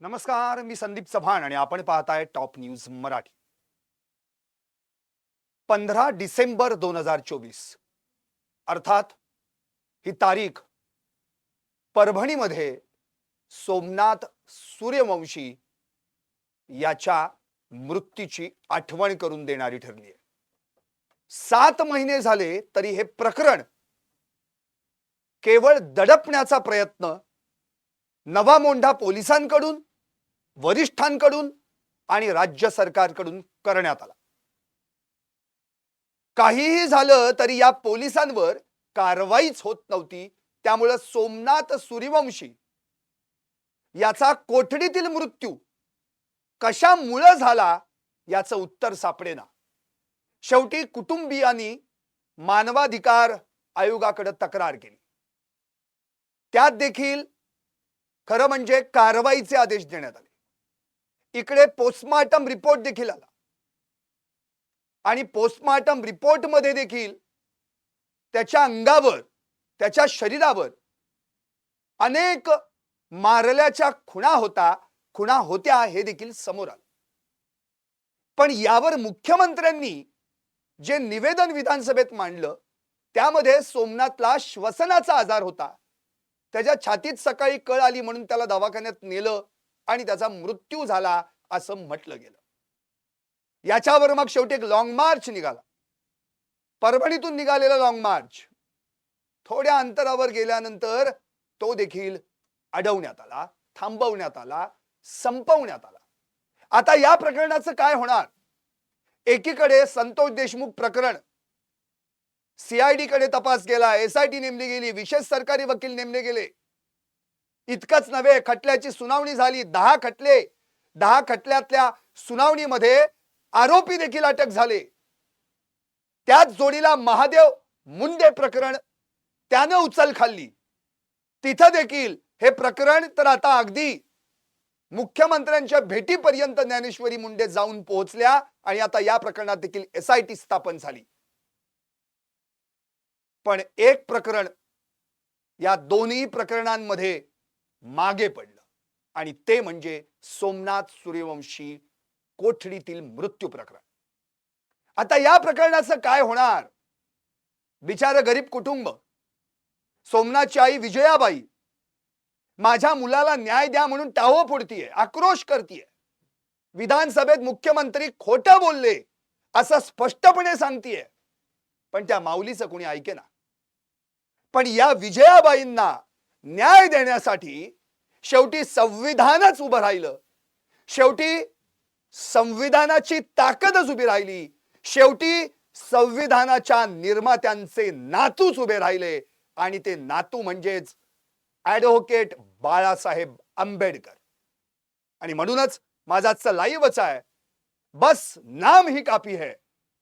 नमस्कार मी संदीप चव्हाण आणि आपण पाहताय टॉप न्यूज मराठी. पंधरा डिसेंबर दोन हजार चोवीस. अर्थात ही तारीख परभणीमध्ये सोमनाथ सूर्यवंशी याच्या मृत्यूची आठवण करून देणारी ठरली आहे. सात महिने झाले तरी हे प्रकरण केवळ दडपण्याचा प्रयत्न नवा मोंढा पोलिसांकडून वरिष्ठांकडून आणि राज्य सरकारकडून करण्यात आला. काहीही झालं तरी या पोलिसांवर कारवाईच होत नव्हती. त्यामुळं सोमनाथ सूर्यवंशी याचा कोठडीतील मृत्यू कशामुळं झाला याचं उत्तर सापडेना. शेवटी कुटुंबियांनी मानवाधिकार आयोगाकडे तक्रार केली. त्यात देखील खरं म्हणजे कारवाईचे आदेश देण्यात आले. इकडे पोस्टमार्टम रिपोर्ट देखील आला. आणि पोस्टमार्टम रिपोर्टमध्ये देखील त्याच्या अंगावर त्याच्या शरीरावर अनेक मारल्याच्या खुणा होता खुणा होत्या हे देखील समोर आलं. पण यावर मुख्यमंत्र्यांनी जे निवेदन विधानसभेत मांडलं त्यामध्ये सोमनाथला श्वसनाचा आजार होता त्याच्या छातीत सकाळी कळ आली म्हणून त्याला दवाखान्यात नेलं आणि त्याचा मृत्यू झाला असं म्हटलं गेलं. याच्यावर मग शेवटी एक लॉंग मार्च निघाला. परभणीतून निघालेला लॉंग मार्च थोड्या अंतरावर गेल्यानंतर तो देखील अडवण्यात आला थांबवण्यात आला संपवण्यात आला. आता या प्रकरणाचं काय होणार? एकीकडे संतोष देशमुख प्रकरण सीआयडी कडे तपास केला एसआयटी नेमली गेली विशेष सरकारी वकील नेमले गेले. इतकंच नव्हे खटल्याची सुनावणी झाली दहा खटले. दहा खटल्यातल्या सुनावणीमध्ये आरोपी देखील अटक झाले. त्याच जोडीला महादेव मुंडे प्रकरण त्यानं उचल खाल्ली. तिथं देखील हे प्रकरण तर आता अगदी मुख्यमंत्र्यांच्या भेटीपर्यंत ज्ञानेश्वरी मुंडे जाऊन पोहोचल्या आणि आता या प्रकरणात देखील एसआयटी स्थापन झाली. पण एक प्रकरण या दोन्ही प्रकरणांमध्ये मागे पडलं. आणि ते म्हणजे सोमनाथ सूर्यवंशी कोठडीतील मृत्यू प्रकरण. आता या प्रकरणाचं काय होणार? बिचार गरीब कुटुंब सोमनाथची आई विजयाबाई माझ्या मुलाला न्याय द्या म्हणून टाहो फोडतीये आक्रोश करतीये. विधानसभेत मुख्यमंत्री खोटं बोलले असं स्पष्टपणे सांगतीये. पण त्या माऊलीचं कोणी ऐकेना? पण या विजयाबाईंना न्याय देण्यासाठी शेवटी संविधानच उभं राहिलं. शेवटी संविधानाची ताकदच उभी राहिली. शेवटी संविधानाच्या निर्मात्यांचे नातूच उभे राहिले. आणि ते नातू म्हणजेच ऍडव्होकेट बाळासाहेब आंबेडकर. आणि म्हणूनच माझा आजचा लाईव्हच आहे. बस नाम ही काफी है.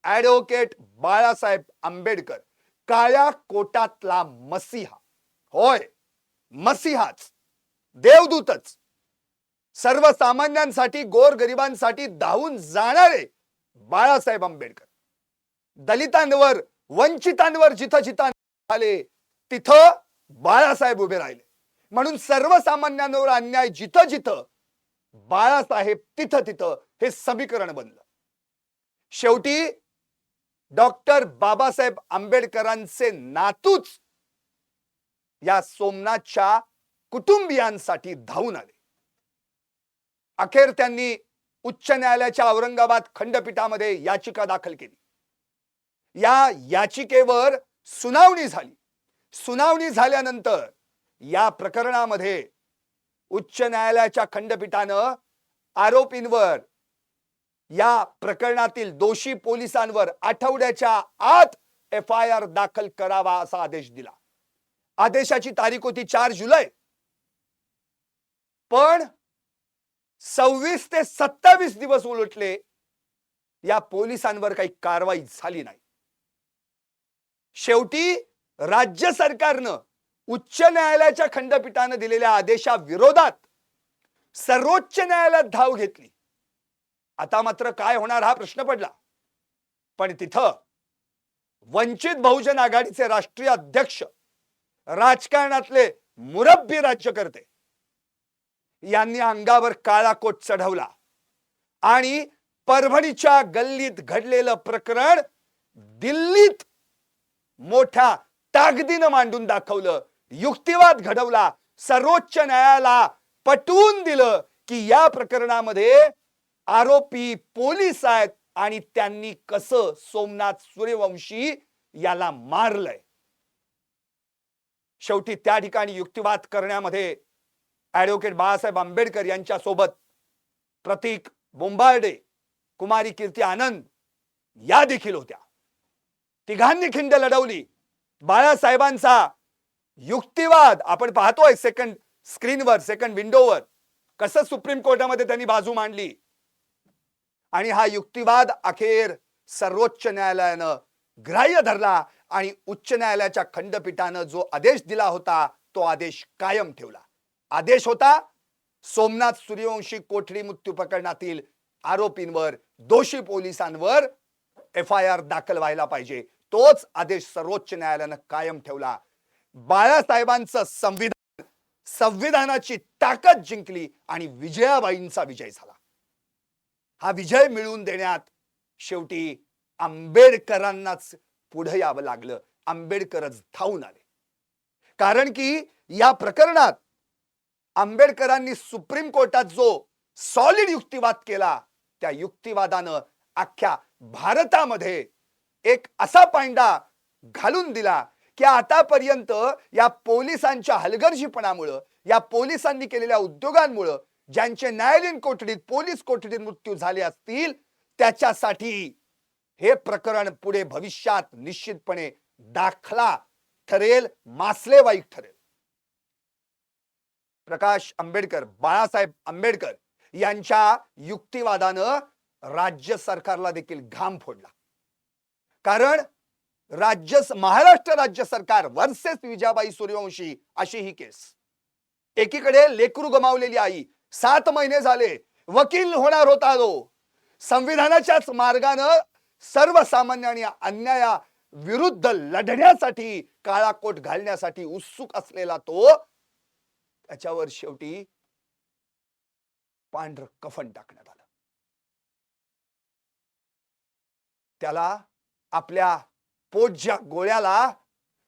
ऍडव्होकेट बाळासाहेब आंबेडकर. काळ्या कोटातला मसीहा. होय मसीहाच देवदूतच. सर्वसामान्यांसाठी गोरगरिबांसाठी धावून जाणारे बाळासाहेब आंबेडकर. दलितांवर वंचितांवर जिथं जिथं आले तिथं बाळासाहेब उभे राहिले. म्हणून सर्वसामान्यांवर अन्याय जिथं जिथं बाळासाहेब तिथं तिथं हे समीकरण बनलं. शेवटी डॉक्टर बाबासाहेब आंबेडकरांचे नातूच या सोमनाथच्या कुटुंबियांसाठी धावून आले. अखेर त्यांनी उच्च न्यायालयाच्या औरंगाबाद खंडपीठामध्ये याचिका दाखल केली. या याचिकेवर सुनावणी झाली. सुनावणी झाल्यानंतर या प्रकरणामध्ये उच्च न्यायालयाच्या खंडपीठानं आरोपींवर या प्रकरणातील दोषी पोलिसांवर आठवड्याच्या आत एफ आय आर दाखल करावा असा आदेश दिला. आदेशाची तारीख होती चार जुलै. पण सव्वीस ते सत्तावीस दिवस उलटले या पोलिसांवर काही कारवाई झाली नाही. शेवटी राज्य सरकारनं उच्च न्यायालयाच्या खंडपीठानं दिलेल्या आदेशाविरोधात सर्वोच्च न्यायालयात धाव घेतली. आता मात्र काय होणार हा प्रश्न पडला. पण तिथं वंचित बहुजन आघाडीचे राष्ट्रीय अध्यक्ष राजकारणातले मुरब्बी राज्यकर्ते यांनी अंगावर काळा कोट चढवला आणि परभणीच्या गल्लीत घडलेलं प्रकरण दिल्लीत मोठ्या ताकदीनं मांडून दाखवलं. युक्तिवाद घडवला सर्वोच्च न्यायालयाला पटवून दिलं की या प्रकरणामध्ये आरोपी पोलीस आहेत आणि त्यांनी कसं सोमनाथ सूर्यवंशी याला मारलंय? शेवटी त्या ठिकाणी युक्तिवाद करण्यामध्ये ऍडव्होकेट बाळासाहेब आंबेडकर यांच्या सोबत प्रतीक बोंबार्डे कुमारी कीर्ती आनंद या देखील होत्या. तिघांनी खिंड लढवली. बाळासाहेबांचा युक्तिवाद आपण पाहतोय सेकंड स्क्रीनवर सेकंड विंडोवर कसं सुप्रीम कोर्टामध्ये त्यांनी बाजू मांडली? आणि हा युक्तिवाद अखेर सर्वोच्च न्यायालयानं ग्राह्य धरला आणि उच्च न्यायालयाच्या खंडपीठानं जो आदेश दिला होता तो आदेश कायम ठेवला. आदेश होता सोमनाथ सूर्यवंशी कोठडी मृत्यू प्रकरणातील आरोपींवर दोषी पोलिसांवर एफ आय आर दाखल व्हायला पाहिजे. तोच आदेश सर्वोच्च न्यायालयानं कायम ठेवला. बाळासाहेबांचं संविधान संविधानाची ताकद जिंकली आणि विजयाबाईंचा विजय झाला. हा विजय मिळवून देण्यात शेवटी आंबेडकरांनाच पुढे यावं लागलं. आंबेडकरच धावून आले. कारण की या प्रकरणात आंबेडकरांनी सुप्रीम कोर्टात जो सॉलिड युक्तिवाद केला त्या युक्तिवादानं अख्ख्या भारतामध्ये एक असा पांडा घालून दिला की आतापर्यंत या पोलिसांच्या हलगर्जीपणामुळं या पोलिसांनी केलेल्या उद्योगांमुळं ज्यांचे न्यायालयीन कोठडीत पोलीस कोठडीत मृत्यू झाले असतील त्याच्यासाठी हे प्रकरण पुढे भविष्यात निश्चितपणे दाखला ठरेल मासलेवाईक ठरेल. प्रकाश आंबेडकर बाळासाहेब आंबेडकर यांच्या युक्तिवादानं राज्य सरकारला देखील घाम फोडला. कारण राज्य महाराष्ट्र राज्य सरकार वर्सेस विजाबाई सूर्यवंशी अशी ही केस. एकीकडे लेकरू गमावलेली आई सात महिने झाले. वकील होणार होता तो. संविधानाच्याच मार्गानं सर्वसामान्य आणि अन्याया विरुद्ध लढण्यासाठी काळा कोट घालण्यासाठी उत्सुक असलेला तो त्याच्यावर शेवटी पांढर कफन टाकण्यात आलं. त्याला आपल्या पोटच्या गोळ्याला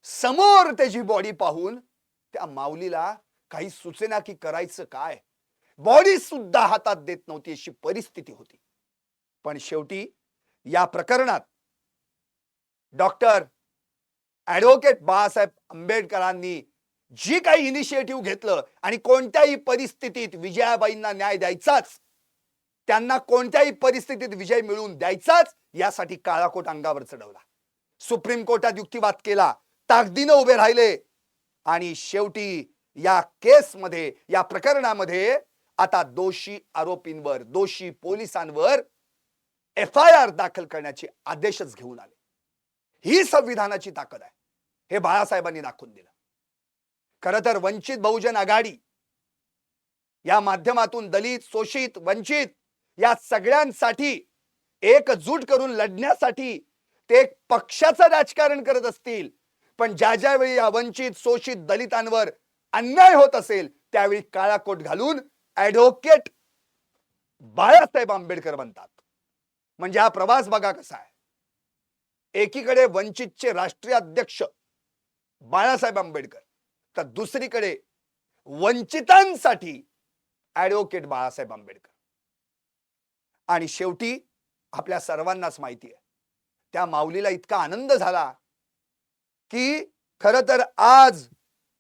समोर त्याची बॉडी पाहून त्या माऊलीला काही सुचेना की करायचं काय? बॉडी सुद्धा हातात देत नव्हती अशी परिस्थिती होती. पण शेवटी या प्रकरणात डॉक्टर ॲडव्होकेट बाळासाहेब आंबेडकरांनी जी काही इनिशिएटिव्ह घेतलं आणि कोणत्याही परिस्थितीत विजयाबाईंना न्याय द्यायचाच त्यांना कोणत्याही परिस्थितीत विजय मिळवून द्यायचाच यासाठी काळाकोट अंगावर चढवला. सुप्रीम कोर्टात युक्तिवाद केला ताकदीनं उभे राहिले आणि शेवटी या केसमध्ये या प्रकरणामध्ये आता दोषी आरोपींवर दोषी पोलिसांवर एफ आय आर दाखल करण्याचे आदेशच घेऊन आले. ही संविधानाची ताकद आहे. हे बाळासाहेबांनी दाखवून दिलं. खर तर वंचित बहुजन आघाडी या माध्यमातून दलित शोषित वंचित या सगळ्यांसाठी एकजूट करून लढण्यासाठी ते एक पक्षाचं राजकारण करत असतील पण ज्या ज्यावेळी या वंचित शोषित दलितांवर अन्याय होत असेल त्यावेळी काळा कोट घालून ऍडव्होकेट बाळासाहेब आंबेडकर बनतात. म्हणजे हा प्रवास बघा कसा आहे. एकीकडे वंचितचे राष्ट्रीय अध्यक्ष बाळासाहेब आंबेडकर तर दुसरीकडे वंचितांसाठी ऍडव्होकेट बाळासाहेब आंबेडकर. आणि शेवटी आपल्या सर्वांनाच माहिती आहे त्या माऊलीला इतका आनंद झाला की खर तर आज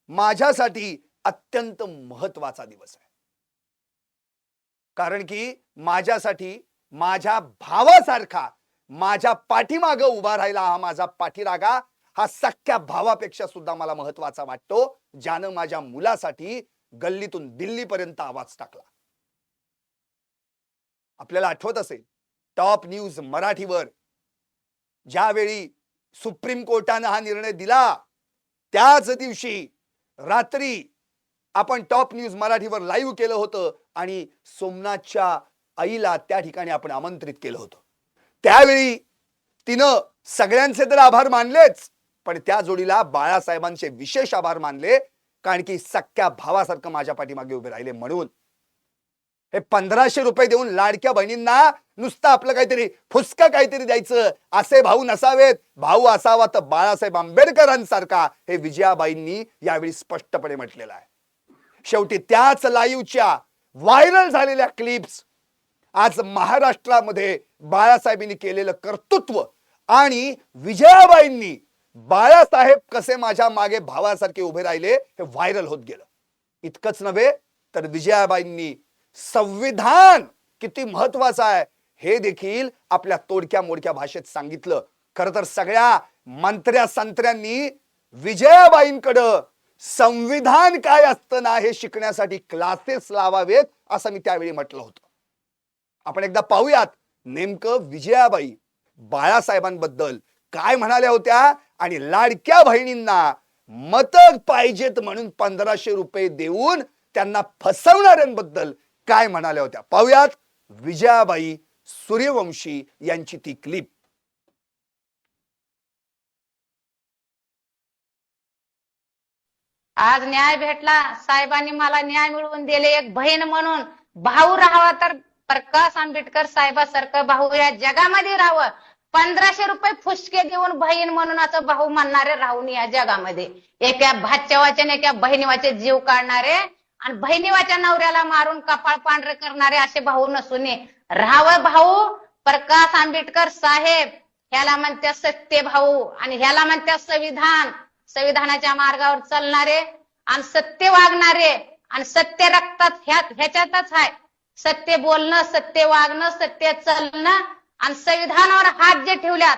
माझ्यासाठी अत्यंत महत्त्वाचा दिवस आहे. कारण की माझ्यासाठी माझ्या भावासारखा माझ्या पाठीमाग उभा राहिला हा माझा पाठीरागा हा सख्या भावापेक्षा सुद्धा मला महत्त्वाचा वाटतो ज्यानं माझ्या मुलासाठी गल्लीतून दिल्लीपर्यंत आवाज टाकला. आपल्याला आठवत असेल टॉप न्यूज मराठीवर ज्यावेळी सुप्रीम कोर्टानं हा निर्णय दिला त्याच दिवशी रात्री आपण टॉप न्यूज मराठीवर लाईव्ह केलं होतं आणि सोमनाथच्या आईला त्या ठिकाणी आपण आमंत्रित केलं होतं. त्यावेळी तिनं सगळ्यांचे तर आभार मानलेच पण त्या जोडीला बाळासाहेबांचे विशेष आभार मानले कारण की सख्या भावासारखं माझ्या पाठीमागे उभे राहिले म्हणून. हे पंधराशे रुपये देऊन लाडक्या बहिणींना नुसतं आपलं काहीतरी फुसका काहीतरी द्यायचं असे भाऊ नसावेत. भाऊ असावा तर बाळासाहेब आंबेडकरांसारखा हे विजयाबाईंनी यावेळी स्पष्टपणे म्हटलेलं आहे. शेवटी त्याच लाईव्हच्या व्हायरल झालेल्या क्लिप्स आज महाराष्ट्रामध्ये बाळासाहेबांनी केलेलं कर्तृत्व आणि विजयाबाईंनी बाळासाहेब कसे माझ्या मागे भावासारखे उभे राहिले हे व्हायरल होत गेलं. इतकंच नव्हे तर विजयाबाईंनी संविधान किती महत्वाचं आहे हे देखील आपल्या तोडक्या मोडक्या भाषेत सांगितलं. खर तर सगळ्या मंत्र्या संत्र्यांनी विजयाबाईंकडं संविधान काय असतं ना हे शिकण्यासाठी क्लासेस लावावेत असं मी त्यावेळी म्हटलं होतं. आपण एकदा पाहूयात नेमकं विजयाबाई बाळासाहेबांबद्दल काय म्हणाल्या होत्या आणि लाडक्या बहिणींना मत पाहिजेत म्हणून पंधराशे रुपये देऊन त्यांना फसवणाऱ्यांबद्दल काय म्हणाल्या होत्या. पाहूयात विजयाबाई सूर्यवंशी यांची ती क्लिप आज न्याय भेटला साहेबांनी मला न्याय मिळवून दिले एक बहीण म्हणून. भाऊ राहावा तर प्रकाश आंबेडकर साहेबासारखं भाऊ या जगामध्ये राहावं. पंधराशे रुपये फुसके देऊन बहीण म्हणून असं भाऊ म्हणणारे राहून या जगामध्ये. एका भाच्यावाचे आणि एका बहिणीवाचे जीव काढणारे आणि बहिणीवाच्या नवऱ्याला मारून कपाळ पांढरे करणारे असे भाऊ नसून राहावं भाऊ प्रकाश आंबेडकर साहेब. ह्याला म्हणत्या सत्य भाऊ आणि ह्याला म्हणत्या संविधान. संविधानाच्या मार्गावर चालणारे आणि सत्य वागणारे आणि सत्य रक्तात ह्या ह्याच्यातच आहे. सत्य बोलणं सत्य वागणं सत्य चालणं आणि संविधानावर हात जे ठेवल्यात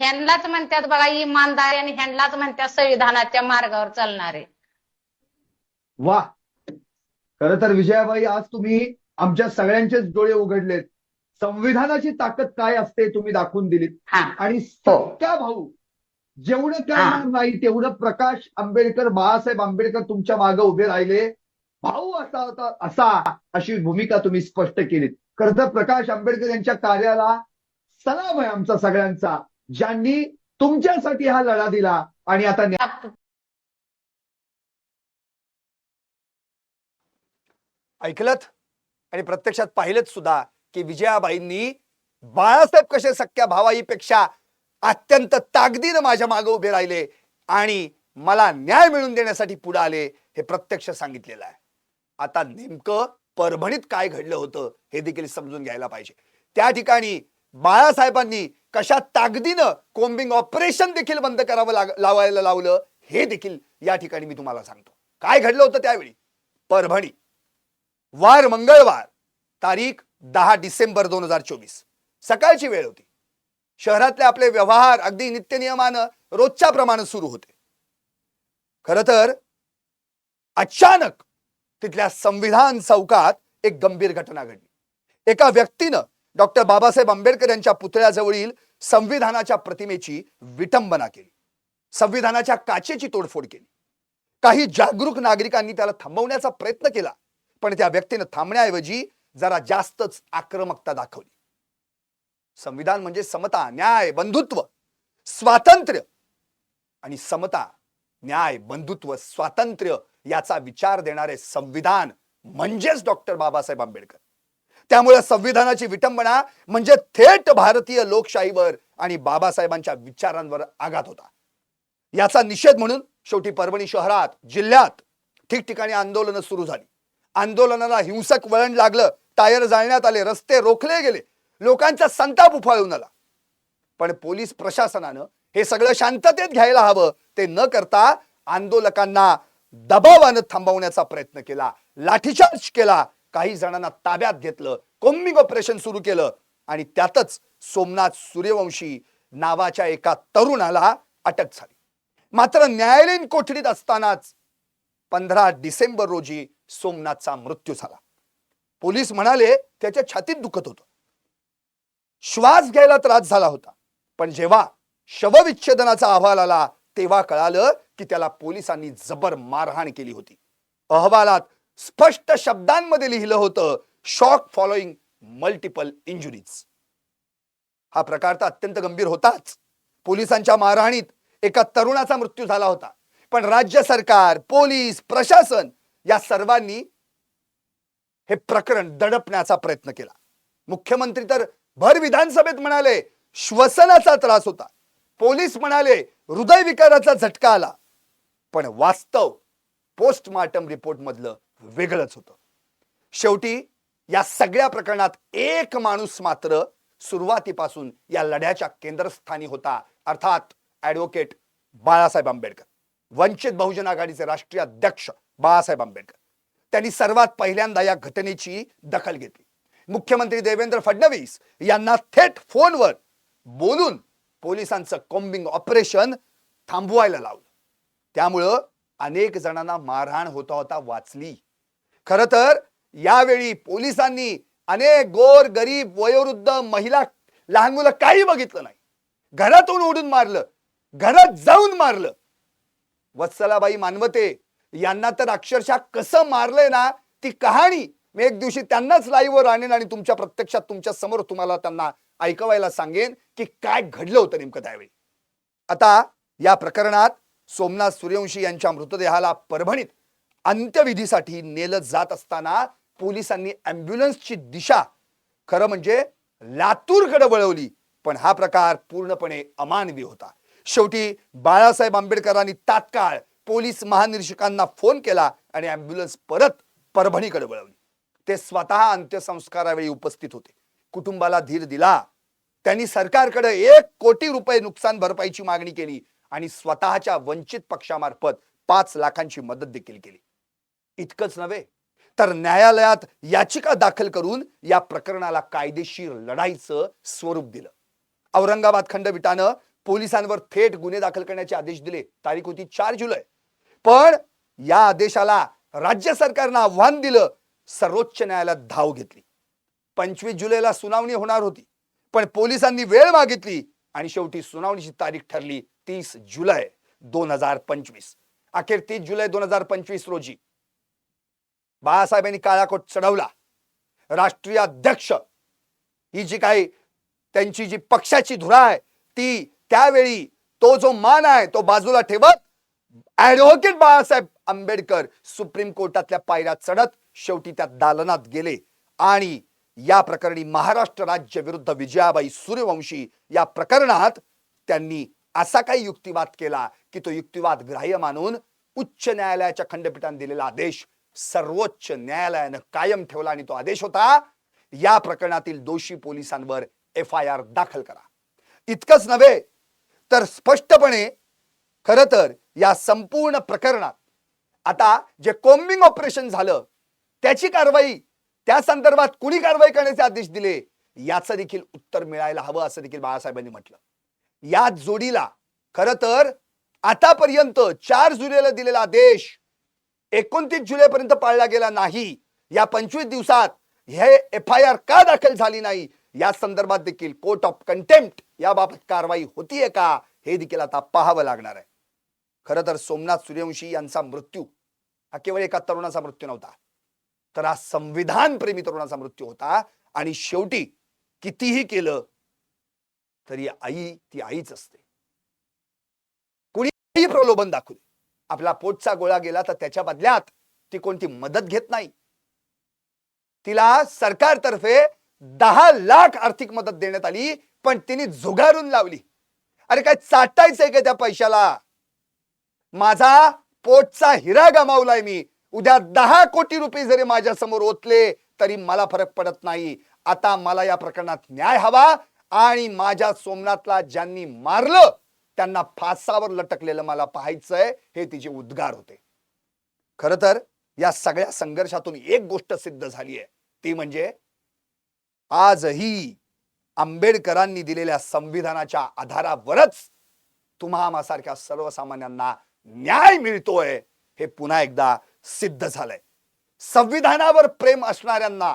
ह्यांनाच म्हणतात बघा इमानदारी आणि ह्यांनाच म्हणतात संविधानाच्या मार्गावर चालणारे. वा. खर तर विजयाबाई आज तुम्ही आमच्या सगळ्यांचेच डोळे उघडलेत. संविधानाची ताकद काय असते तुम्ही दाखवून दिलीत. हा. आणि सत्या भाऊ जेवढं करणार नाही तेवढं प्रकाश आंबेडकर बाळासाहेब आंबेडकर तुमच्या मागे उभे राहिले. भाऊ असा होता असा अशी भूमिका तुम्ही स्पष्ट केलीत. खरं तर प्रकाश आंबेडकर यांच्या कार्याला सलाम आहे आमचा सगळ्यांचा ज्यांनी तुमच्यासाठी हा लढा दिला आणि आता ऐकलत? आणि प्रत्यक्षात पाहिलंच सुद्धा की विजयाबाईंनी बाळासाहेब कसे सख्या भावाईपेक्षा अत्यंत ताकदीनं माझ्या मागे उभे राहिले आणि मला न्याय मिळवून देण्यासाठी पुढे आले हे प्रत्यक्ष सांगितलेलं आहे. आता नेमकं परभणीत काय घडलं होतं हे देखील समजून घ्यायला पाहिजे. त्या ठिकाणी बाळासाहेबांनी कशा ताकदीनं कोम्बिंग ऑपरेशन देखील बंद करावं लाग- लावायला लावलं हे देखील या ठिकाणी मी तुम्हाला सांगतो. काय घडलं होतं त्यावेळी? परभणी. वार मंगळवार तारीख दहा डिसेंबर दोन हजार चोवीस. सकाळची वेळ होती. शहरातले आपले व्यवहार अगदी नित्यनियमानं रोजच्या प्रमाणात सुरू होते. खर तर अचानक तिथल्या संविधान चौकात एक गंभीर घटना घडली. एका व्यक्तीनं डॉक्टर बाबासाहेब आंबेडकर यांच्या पुतळ्याजवळील संविधानाच्या प्रतिमेची विटंबना केली. संविधानाच्या काचेची तोडफोड केली. काही जागरूक नागरिकांनी त्याला थांबवण्याचा प्रयत्न केला पण त्या व्यक्तीनं थांबण्याऐवजी जरा जास्तच आक्रमकता दाखवली. संविधान म्हणजे समता न्याय बंधुत्व स्वातंत्र्य. आणि समता न्याय बंधुत्व स्वातंत्र्य याचा विचार देणारे संविधान म्हणजेच डॉक्टर बाबासाहेब आंबेडकर. त्यामुळे संविधानाची विटंबना म्हणजे थेट भारतीय लोकशाहीवर आणि बाबासाहेबांच्या विचारांवर आघात होता. याचा निषेध म्हणून शेवटी परभणी शहरात जिल्ह्यात ठिकठिकाणी आंदोलनं सुरू झाली. आंदोलनाला हिंसक वळण लागलं टायर जाळण्यात आले रस्ते रोखले गेले. लोकांचा संताप उफाळून आला. पण पोलीस प्रशासनानं हे सगळं शांततेत घ्यायला हवं ते न करता आंदोलकांना दबावानं थांबवण्याचा प्रयत्न केला लाठीचार्ज केला काही जणांना ताब्यात घेतलं कोम्बिंग ऑपरेशन सुरू केलं आणि त्यातच सोमनाथ सूर्यवंशी नावाच्या एका तरुणाला अटक झाली. मात्र न्यायालयीन कोठडीत असतानाच पंधरा डिसेंबर रोजी सोमनाथचा मृत्यू झाला. पोलीस म्हणाले त्याच्या छातीत दुखत होतं. श्वास घ्यायला त्रास झाला होता. पण जेव्हा शवविच्छेदनाचा अहवाल आला तेव्हा कळालं की त्याला पोलिसांनी जबर मारहाण केली होती. अहवालात स्पष्ट शब्दांमध्ये लिहिलं होतं शॉक फॉलोईंग मल्टिपल इंजुरीज हा प्रकार तर अत्यंत गंभीर होताच. पोलिसांच्या मारहाणीत एका तरुणाचा मृत्यू झाला होता. पण राज्य सरकार पोलीस प्रशासन या सर्वांनी हे प्रकरण दडपण्याचा प्रयत्न केला. मुख्यमंत्री तर भर विधानसभेत म्हणाले श्वसनाचा त्रास होता. पोलीस म्हणाले हृदयविकाराचा झटका आला. पण वास्तव पोस्टमार्टम रिपोर्ट मधलं वेगळंच होतं. शेवटी या सगळ्या प्रकरणात एक माणूस मात्र सुरुवातीपासून या लढ्याच्या केंद्रस्थानी होता अर्थात ऍडव्होकेट बाळासाहेब आंबेडकर. वंचित बहुजन आघाडीचे राष्ट्रीय अध्यक्ष बाळासाहेब आंबेडकर. त्यांनी सर्वात पहिल्यांदा या घटनेची दखल घेतली. मुख्यमंत्री देवेंद्र फडणवीस यांना थेट फोनवर बोलून पोलिसांचं कॉम्बिंग ऑपरेशन थांबवायला लावलं. त्यामुळं अनेक जणांना मारहाण होता होता वाचली. खर तर यावेळी पोलिसांनी अनेक गोर गरीब वयोवृद्ध महिला लहान मुलं काही बघितलं नाही. घरातून ओढून मारलं घरात जाऊन मारलं. वत्सलाबाई मानवते यांना तर अक्षरशः कसं मारलंय ना ती कहाणी मी एक दिवशी त्यांनाच लाईव्हवर आणेन आणि तुमच्या प्रत्यक्षात तुमच्यासमोर तुम्हाला त्यांना ऐकवायला सांगेन की काय घडलं होतं नेमकं त्यावेळी. आता या प्रकरणात सोमनाथ सूर्यवंशी यांच्या मृतदेहाला परभणीत अंत्यविधीसाठी नेलं जात असताना पोलिसांनी अँब्युलन्सची दिशा खरं म्हणजे लातूरकडे वळवली पण हा प्रकार पूर्णपणे अमानवी होता. शेवटी बाळासाहेब आंबेडकरांनी तात्काळ पोलीस महानिरीक्षकांना फोन केला आणि अँब्युलन्स परत परभणीकडे वळवली. ते स्वतः अंत्यसंस्कारावेळी उपस्थित होते. कुटुंबाला धीर दिला. त्यांनी सरकारकडे एक कोटी रुपये नुकसान भरपाईची मागणी केली आणि स्वतःच्या वंचित पक्षामार्फत पाच लाखांची मदत देखील केली. इतकंच नव्हे तर न्यायालयात याचिका दाखल करून या प्रकरणाला कायदेशीर लढाईचं स्वरूप दिलं. औरंगाबाद खंडपीठानं पोलिसांवर थेट गुन्हे दाखल करण्याचे आदेश दिले. तारीख होती चार जुलै. पण या आदेशाला राज्य सरकारनं आव्हान दिलं सर्वोच्च न्यायालयात धाव घेतली. पंचवीस जुलैला सुनावणी होणार होती. पण पोलिसांनी वेळ मागितली आणि शेवटी सुनावणीची तारीख ठरली तीस जुलै दोन हजार पंचवीस. अखेर तीस जुलै दोन हजार पंचवीस रोजी बाळासाहेबांनी काळाकोट चढवला. राष्ट्रीय अध्यक्ष ही जी काही त्यांची जी पक्षाची धुरा आहे ती त्यावेळी तो जो मान आहे तो बाजूला ठेवत ऍडव्होकेट बाळासाहेब आंबेडकर सुप्रीम कोर्टातल्या पायऱ्या चढत शेवटी त्या दालनात गेले आणि या प्रकरणी महाराष्ट्र राज्य विरुद्ध विजयाबाई सूर्यवंशी या प्रकरणात त्यांनी असा काही युक्तिवाद केला की तो युक्तिवाद ग्राह्य मानून उच्च न्यायालयाच्या खंडपीठाने दिलेला आदेश सर्वोच्च न्यायालयानं कायम ठेवला आणि तो आदेश होता या प्रकरणातील दोषी पोलिसांवर एफ आय आर दाखल करा. इतकंच नव्हे तर स्पष्टपणे खर तर या संपूर्ण प्रकरणात आता जे कोम्बिंग ऑपरेशन झालं त्याची कारवाई त्या संदर्भात कुणी कारवाई करण्याचे आदेश दिले याचं देखील उत्तर मिळायला हवं असं देखील बाळासाहेबांनी म्हटलं. या जोडीला खर तर आतापर्यंत चार जुलैला दिलेला आदेश एकोणतीस जुलैपर्यंत पाळला गेला नाही. या पंचवीस दिवसात हे एफ आय आर का दाखल झाली नाही? या संदर्भात देखील कोर्ट ऑफ कंटेम्प्ट याबाबत कारवाई होतीये का? हे देखील आता पाहावं लागणार आहे. खरं तर सोमनाथ सूर्यवंशी यांचा मृत्यू हा केवळ एका तरुणाचा मृत्यू नव्हता. तर हा संविधान प्रेमी तरुणाचा मृत्यू होता. आणि शेवटी कितीही केलं तरी आई ती आईच असते. कुणीही प्रलोभन दाखवले आपला पोटचा गोळा गेला तर त्याच्या बदल्यात ती कोणती मदत घेत नाही. तिला सरकारतर्फे दहा लाख आर्थिक मदत देण्यात आली पण तिने झुगारून लावली. अरे काय चाटायचंय का त्या पैशाला? माझा पोटचा हिरा गमावलाय मी. उद्या दहा कोटी रुपये जरी माझ्यासमोर ओतले तरी मला फरक पडत नाही. आता मला या प्रकरणात न्याय हवा आणि माझ्या सोमनाथला ज्यांनी मारलं त्यांना फासावर लटकलेलं मला पाहायचंय हे तिचे उद्गार होते. खर तर या सगळ्या संघर्षातून एक गोष्ट सिद्ध झाली आहे ती म्हणजे आजही आंबेडकरांनी दिलेल्या संविधानाच्या आधारावरच तुम्हा सारख्या सर्वसामान्यांना न्याय मिळतोय हे पुन्हा एकदा सिद्ध झालंय. संविधानावर प्रेम असणाऱ्यांना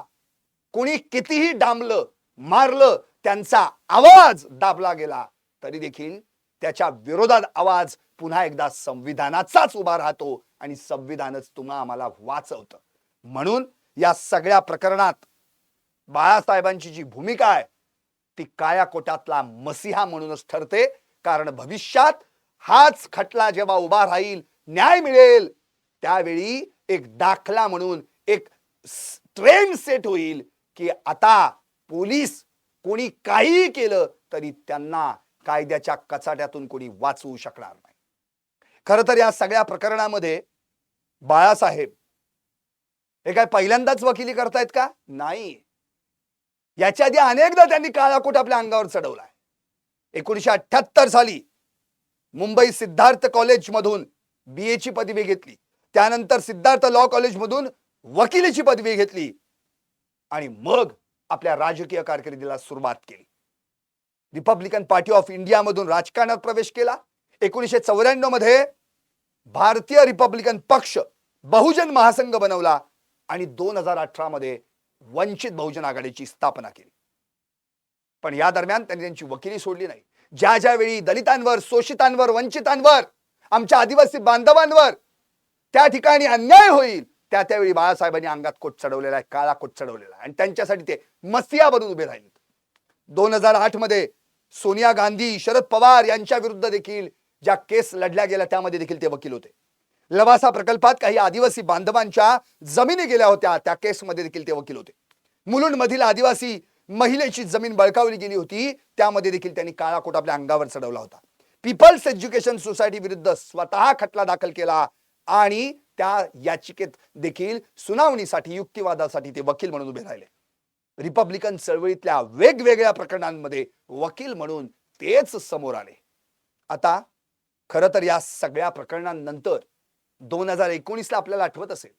कोणी कितीही डांबलं मारलं त्यांचा आवाज दाबला गेला तरी देखील त्याच्या विरोधात आवाज पुन्हा एकदा संविधानाचाच उभा राहतो आणि संविधानच तुम्हा आम्हाला वाचवतं. म्हणून या सगळ्या प्रकरणात बाळासाहेबांची जी भूमिका आहे ती काया कोटातला मसिहा म्हणूनच ठरते. कारण भविष्यात हाच खटला जेव्हा उभा राहील न्याय मिळेल त्यावेळी एक दाखला म्हणून एक ट्रेंड सेट होईल की आता पोलीस कोणी काही केलं तरी त्यांना कायद्याच्या कचाट्यातून कोणी वाचवू शकणार नाही. खर तर या सगळ्या प्रकरणामध्ये बाळासाहेब हे काय पहिल्यांदाच वकिली करतायत का? नाही. याच्या आधी अनेकदा त्यांनी काळाकोट आपल्या अंगावर चढवलाय. एकोणीशे अठ्याहत्तर साली मुंबई सिद्धार्थ कॉलेजमधून बी ची पदवी घेतली. त्यानंतर सिद्धार्थ लॉ कॉलेज मधून वकिलीची पदवी घेतली. आणि मग आपल्या राजकीय कारकिर्दीला सुरुवात केली. रिपब्लिकन पार्टी ऑफ इंडिया मधून राजकारणात प्रवेश केला. एकोणीसशे चौऱ्याण्णवमध्ये भारतीय रिपब्लिकन पक्ष बहुजन महासंघ बनवला आणि दोन हजार अठरा मध्ये वंचित बहुजन आघाडीची स्थापना केली. पण या दरम्यान त्यांनी त्यांची वकिली सोडली नाही. ज्या ज्यावेळी दलितांवर शोषितांवर वंचितांवर आमच्या आदिवासी बांधवांवर त्या ठिकाणी अन्याय होईल. त्या त्यावेळी बाळासाहेबांनी अंगात कोट चढवलेला आहे काळा कोट चढवलेला आहे. आणि त्यांच्यासाठी ते मसिया बनून उभे राहिले दोन हजार आठमध्ये सोनिया गांधी शरद पवार यांच्या विरुद्ध देखील ज्या केस लढल्या गेल्या त्यामध्ये देखील ते वकील होते. लवासा प्रकल्पात काही आदिवासी बांधवांच्या जमिनी गेल्या होत्या त्या केसमध्ये देखील ते वकील होते. मुलुंड मधील आदिवासी महिलेची जमीन बळकावली गेली होती त्यामध्ये देखील त्यांनी काळा कोट आपल्या अंगावर चढवला होता. पीपल्स एज्युकेशन सोसायटी विरुद्ध स्वतः खटला दाखल केला आणि त्या याचिकेत देखील सुनावणीसाठी युक्तिवादासाठी ते वकील म्हणून उभे राहिले. रिपब्लिकन चळवळीतल्या वेगवेगळ्या प्रकरणांमध्ये वकील म्हणून तेच समोर आले. आता खरं तर या सगळ्या प्रकरणांनंतर दोन हजार एकोणीसला आपल्याला आठवत असेल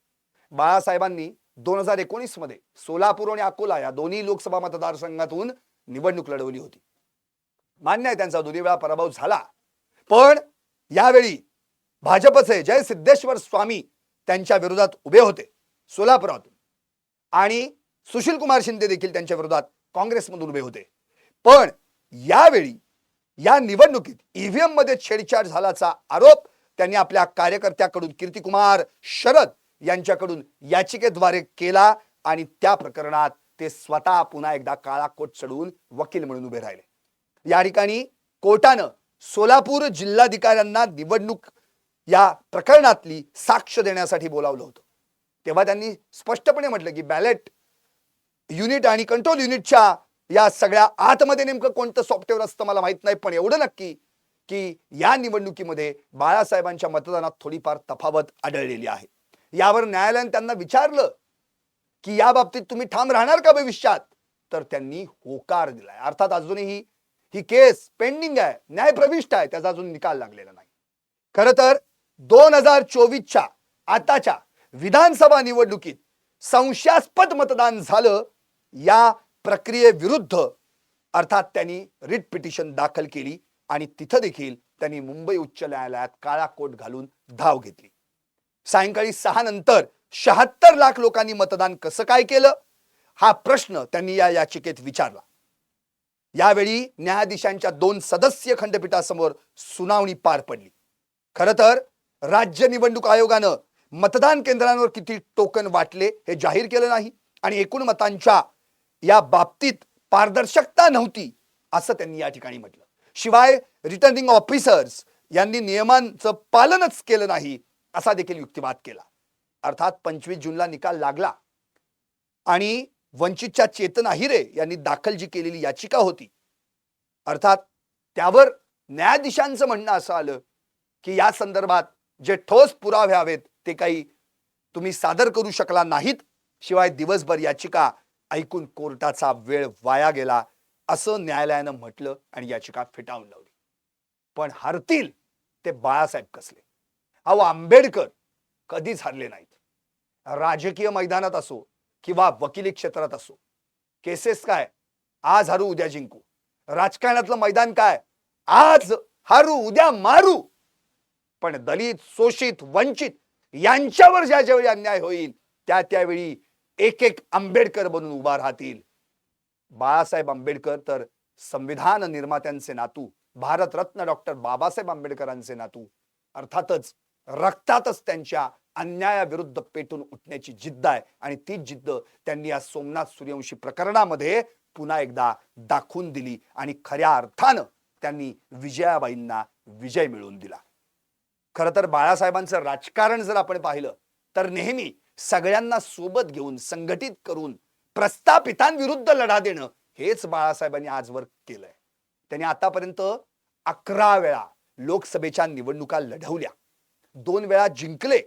बाळासाहेबांनी दोन हजार एकोणीसमध्ये सोलापूर आणि अकोला या दोन्ही लोकसभा मतदारसंघातून निवडणूक लढवली होती. मान्य आहे त्यांचा दोन्ही वेळा पराभव झाला पण यावेळी भाजपचे जय सिद्धेश्वर स्वामी त्यांच्या विरोधात उभे होते सोलापुरातून. आणि सुशील कुमार शिंदे देखील त्यांच्या विरोधात काँग्रेसमधून उभे होते. पण यावेळी या निवडणुकीत ईव्हीएममध्ये छेडछाड झाल्याचा आरोप त्यांनी आपल्या कार्यकर्त्याकडून कीर्तिकुमार शरद यांच्याकडून याचिकेद्वारे केला आणि त्या प्रकरणात ते स्वतः पुन्हा एकदा काळा कोट चढवून वकील म्हणून उभे राहिले. या ठिकाणी कोर्टानं सोलापूर जिल्हाधिकाऱ्यांना निवडणूक या प्रकरणातली साक्ष देण्यासाठी बोलावलं होतं. तेव्हा त्यांनी स्पष्टपणे म्हटलं की बॅलेट युनिट आणि कंट्रोल युनिटच्या या सगळ्या आतमध्ये नेमकं कोणतं सॉफ्टवेअर असतं मला माहीत नाही पण एवढं नक्की की या निवडणुकीमध्ये बाळासाहेबांच्या मतदानात थोडीफार तफावत आढळलेली आहे. यावर न्यायालयाने त्यांना विचारलं की या बाबतीत तुम्ही ठाम राहणार का भविष्यात? तर त्यांनी होकार दिलाय. अर्थात अजूनही ही केस पेंडिंग आहे न्याय प्रविष्ट आहे त्याचा अजून निकाल लागलेला नाही. खरं तर दोन हजार चोवीसच्या आताच्या विधानसभा निवडणुकीत संशयास्पद मतदान झालं या प्रक्रियेविरुद्ध. अर्थात त्यांनी रिट पिटिशन दाखल केली आणि तिथं देखील त्यांनी मुंबई उच्च न्यायालयात काळा कोट घालून धाव घेतली. सायंकाळी सहा नंतर शहात्तर लाख लोकांनी मतदान कसं काय केलं? हा प्रश्न त्यांनी या याचिकेत विचारला. यावेळी न्यायाधीशांच्या दोन सदस्य खंडपीठासमोर सुनावणी पार पडली. खरं तर राज्य निवडणूक आयोगानं मतदान केंद्रांवर किती टोकन वाटले हे जाहीर केलं नाही आणि एकूण मतांच्या या बाबतीत पारदर्शकता नव्हती असं त्यांनी या ठिकाणी म्हटलं. शिवाय रिटर्निंग ऑफिसर्स यांनी नियमांचं पालनच केलं नाही असा देखील युक्तिवाद केला. अर्थात पंचवीस जूनला निकाल लागला आणि वंचितच्या चेतन अहिरे यांनी दाखल जी केलेली याचिका होती. अर्थात त्यावर न्यायाधीशांचं म्हणणं असं आलं की या संदर्भात जे ठोस पुरावे हवेत ते काही तुम्ही सादर करू शकला नाहीत. शिवाय दिवसभर याचिका ऐकून कोर्टाचा वेळ वाया गेला असं न्यायालयानं म्हटलं आणि याचिका फेटाळून लावली. पण हरतील ते बाळासाहेब कसले? अहो आंबेडकर कधीच हरले नाहीत? राजकीय मैदानात असो किंवा वकिली क्षेत्रात असो. केसेस काय? आज हरू उद्या जिंकू. राजकारणातलं मैदान काय? आज हारू उद्या मारू. पण दलित शोषित वंचित यांच्यावर ज्या ज्यावेळी अन्याय होईल त्या त्यावेळी एक एक आंबेडकर बनून उभा राहतील. बाळासाहेब आंबेडकर तर संविधान निर्मात्यांचे नातू भारतरत्न डॉक्टर बाबासाहेब आंबेडकरांचे नातू. अर्थातच रक्तातच त्यांच्या अन्यायाविरुद्ध पेटून उठण्याची जिद्द आहे आणि तीच जिद्द त्यांनी या सोमनाथ सूर्यवंशी प्रकरणामध्ये पुन्हा एकदा दाखवून दिली आणि खऱ्या अर्थानं त्यांनी विजयाबाईंना विजय मिळवून दिला. खरं तर बाळासाहेबांचं राजकारण जर आपण पाहिलं तर नेहमी सगळ्यांना सोबत घेऊन संघटित करून प्रस्थापितांविरुद्ध लढा देणं हेच बाळासाहेबांनी आजवर केलंय. त्यांनी आतापर्यंत अकरा वेळा लोकसभेच्या निवडणुका लढवल्या. दोन वेळा जिंकले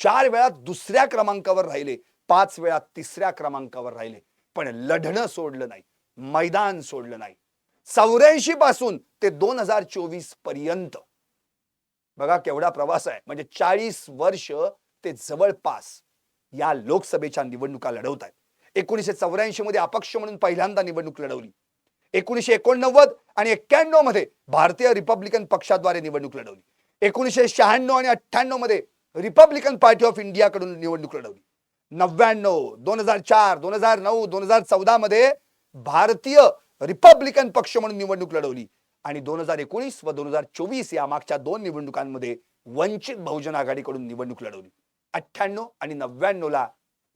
चार वेळा दुसऱ्या क्रमांकावर राहिले पाच वेळा तिसऱ्या क्रमांकावर राहिले. पण लढणं सोडलं नाही मैदान सोडलं नाही. चौऱ्याऐंशी पासून ते दोन हजार चोवीसपर्यंत बघा केवढा प्रवास आहे. म्हणजे चाळीस वर्ष ते जवळपास या लोकसभेच्या निवडणुका लढवत आहेत. एकोणीसशे चौऱ्याऐंशी मध्ये अपक्ष म्हणून पहिल्यांदा निवडणूक लढवली. एकोणीसशे एकोणनव्वद आणि एक्क्याण्णवमध्ये भारतीय रिपब्लिकन पक्षाद्वारे निवडणूक लढवली. एकोणीसशे शहाण्णव आणि अठ्ठ्याण्णवमध्ये रिपब्लिकन पार्टी ऑफ इंडियाकडून निवडणूक लढवली. नव्याण्णव दोन हजार चार दोन हजार नऊ दोन हजार चौदा मध्ये भारतीय रिपब्लिकन पक्ष म्हणून निवडणूक लढवली. आणि दोन हजार एकोणीस व दोन हजार चोवीस या मागच्या दोन निवडणुकांमध्ये वंचित बहुजन आघाडीकडून निवडणूक लढवली. अठ्ठ्याण्णव आणि नव्याण्णवला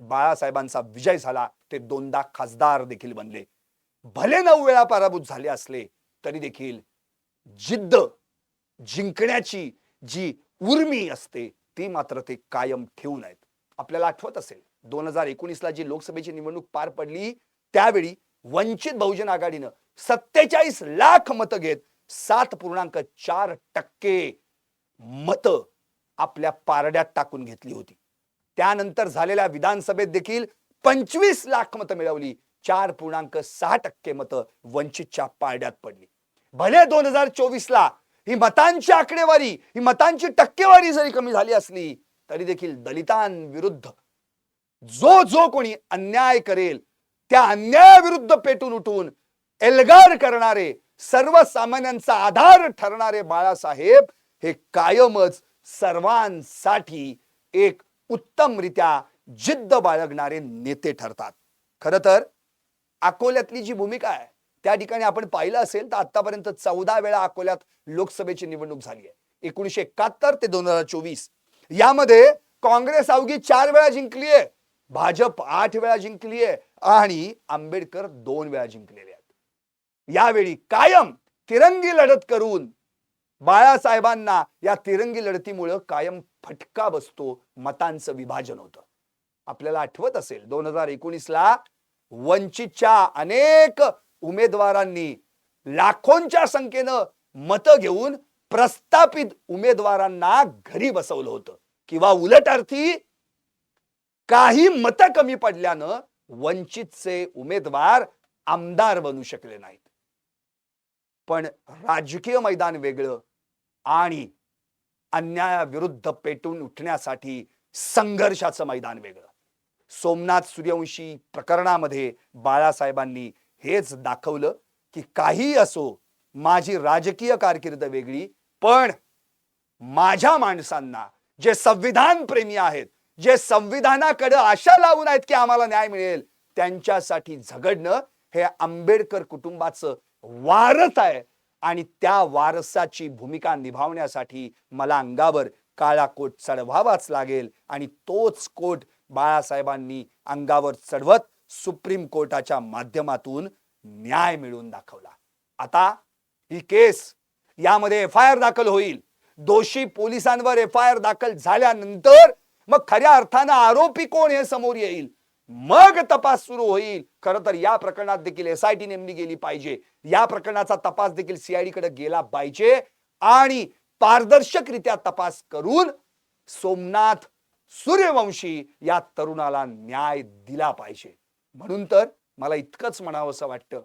बाळासाहेबांचा विजय झाला ते दोनदा खासदार देखील बनले. भले नऊ वेळा पराभूत झाले असले तरी देखील जिद्द जिंकण्याची जी उर्मी असते ती मात्र ते कायम ठेवून आहेत. आपल्याला आठवत असेल दोन हजार एकोणीसला जी लोकसभेची निवडणूक पार पडली त्यावेळी वंचित बहुजन आघाडीनं सत्तेचाळीस लाख मतं घेत सात पूर्णांक चार टक्के मत आपल्या पारड्यात टाकून घेतली होती. त्यानंतर झालेल्या विधानसभेत देखील पंचवीस लाख मतं मिळवली. चार पूर्णांक सहा टक्के मतं वंचितच्या पारड्यात पडली. भले दोन हजार चोवीस ला ही मतांची आकडेवारी ही मतांची टक्केवारी जरी कमी झाली असली तरी देखील दलितांविरुद्ध जो जो कोणी अन्याय करेल त्या अन्यायाविरुद्ध पेटून उठून एल्गार करणारे सर्वसामान्यांचा आधार ठरणारे बाळासाहेब हे कायमच सर्वांसाठी एक उत्तमरित्या जिद्द बाळगणारे नेते ठरतात. खर तर अकोल्यातली जी भूमिका आहे त्या ठिकाणी आपण पाहिलं असेल तर आतापर्यंत चौदा वेळा अकोल्यात लोकसभेची निवडणूक झाली आहे. एकोणीशे एकाहत्तर ते दोन हजार चोवीस. यामध्ये काँग्रेस अवघी चार वेळा जिंकली आहे भाजप आठ वेळा जिंकली आहे आणि आंबेडकर दोन वेळा जिंकलेले यावेळी कायम तिरंगी लढत करून बाळासाहेबांना या तिरंगी लढतीमुळं कायम फटका बसतो मतांचं विभाजन होतं. आपल्याला आठवत असेल दोन हजार एकोणीसला वंचितच्या अनेक उमेदवारांनी लाखोंच्या संख्येनं मतं घेऊन प्रस्थापित उमेदवारांना घरी बसवलं होतं. किंवा उलट अर्थी काही मतं कमी पडल्यानं वंचितचे उमेदवार आमदार बनू शकले नाहीत. पण राजकीय मैदान वेगळं आणि अन्यायाविरुद्ध पेटून उठण्यासाठी संघर्षाचं मैदान वेगळं. सोमनाथ सूर्यवंशी प्रकरणामध्ये बाळासाहेबांनी हेच दाखवलं की काही असो माझी राजकीय कारकीर्द वेगळी पण माझ्या माणसांना जे संविधान प्रेमी आहेत जे संविधानाकडे आशा लावून आहेत की आम्हाला न्याय मिळेल त्यांच्यासाठी झगडणं हे आंबेडकर कुटुंबाचं वारस आहे. आणि त्या वारसाची भूमिका निभावण्यासाठी मला अंगावर काळा कोट चढवावाच लागेल. आणि तोच कोट बाळासाहेबांनी अंगावर चढवत सुप्रीम कोर्टाच्या माध्यमातून न्याय मिळवून दाखवला. आता ही केस यामध्ये एफ आय आर दाखल होईल. दोषी पोलिसांवर एफ आय आर दाखल झाल्यानंतर मग खऱ्या अर्थानं आरोपी कोण हे समोर येईल? मग तपास सुरू होईल. खरं तर या प्रकरणात देखील एसआयटी नेमली गेली पाहिजे. या प्रकरणाचा तपास देखील सीआयडी कडे गेला पाहिजे. आणि पारदर्शकरित्या तपास करून सोमनाथ सूर्यवंशी या तरुणाला न्याय दिला पाहिजे. म्हणून तर मला इतकंच म्हणावं असं वाटतं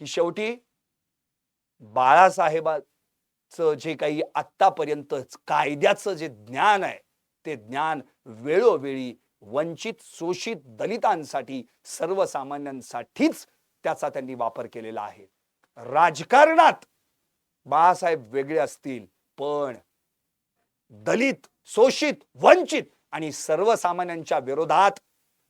की शेवटी बाळासाहेबाचं जे काही आत्तापर्यंत कायद्याचं जे ज्ञान आहे ते ज्ञान वेळोवेळी वंचित शोषित दलितांसाठी सर्वसामान्यांसाठीच त्याचा त्यांनी वापर केलेला आहे. राजकारणात बाळासाहेब वेगळे असतील पण दलित शोषित वंचित आणि सर्वसामान्यांच्या विरोधात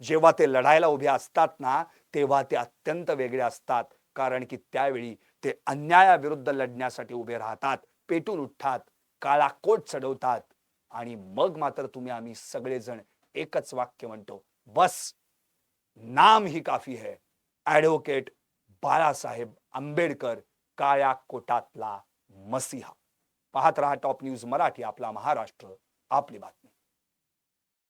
जेव्हा ते लढायला उभे असतात ना तेव्हा ते अत्यंत वेगळे असतात. कारण की त्यावेळी ते अन्यायाविरुद्ध लढण्यासाठी उभे राहतात पेटून उठतात काळा कोट चढवतात आणि मग मात्र तुम्ही आम्ही सगळेजण एकच वाक्य म्हणतो बस. नाम ही काफी है. ऍडव्होकेट बाळासाहेब आंबेडकर काळ्या कोटातला मसिहा. पाहत रहा टॉप न्यूज मराठी आपला महाराष्ट्र आपली बात